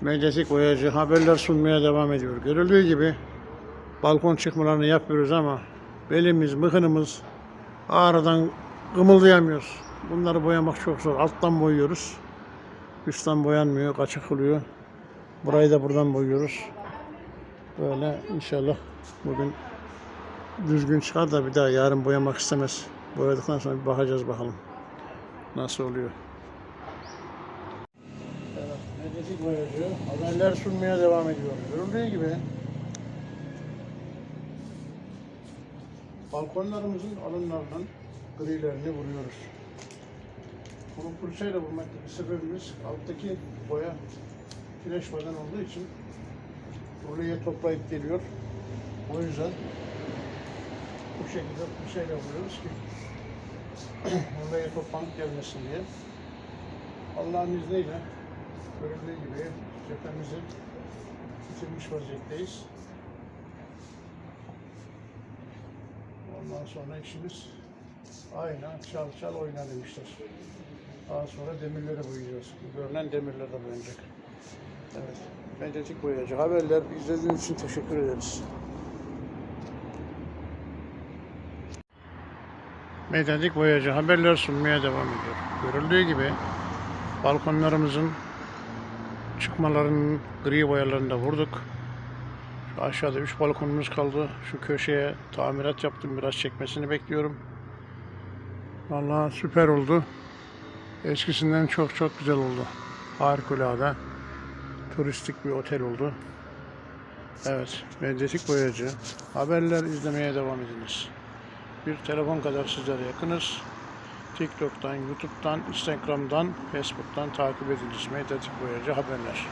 Medyatik boyacı haberler sunmaya devam ediyor. Görüldüğü gibi balkon çıkmalarını yapıyoruz ama belimiz, mıhınımız ağrıdan kımıldayamıyoruz. Bunları boyamak çok zor. Alttan boyuyoruz. Üstten boyanmıyor, kaçık oluyor. Burayı da buradan boyuyoruz. Böyle inşallah bugün düzgün çıkar da bir daha yarın boyamak istemez. Boyadıktan sonra bir bakacağız bakalım. Nasıl oluyor? Medyatik boyacı haberler sunmaya devam ediyor. Görüldüğü gibi balkonlarımızın alınlarından grilerini vuruyoruz. Bunu fırçayla vurmaktaki sebebimiz alttaki boya kireç badan olduğu için buraya toplayıp geliyor. O yüzden bu şekilde fırçayla vuruyoruz ki oraya toplanıp gelmesin diye. Allah'ın izniyle görüldüğü gibi cephemizi bitirmiş vaziyetteyiz. Ondan sonra işimiz aynen çal çal oyna demişler. Daha sonra demirleri boyayacağız. Görünen demirler de boyanacak. Evet. Medyatik boyacı. Haberler izlediğiniz için teşekkür ederiz. Medyatik boyacı haberler sunmaya devam ediyor. Görüldüğü gibi balkonlarımızın çıkmalarının gri boyalarını da vurduk. Şu aşağıda 3 balkonumuz kaldı. Şu köşeye tamirat yaptım. Biraz çekmesini bekliyorum. Vallahi süper oldu. Eskisinden çok çok güzel oldu. Harikulade. Turistik bir otel oldu. Evet, medyatik boyacı. Haberler izlemeye devam ediniz. Bir telefon kadar sizlere yakınız. TikTok'tan, YouTube'dan, Instagram'dan, Facebook'tan takip ediniz. Medyatik boyacı haberler.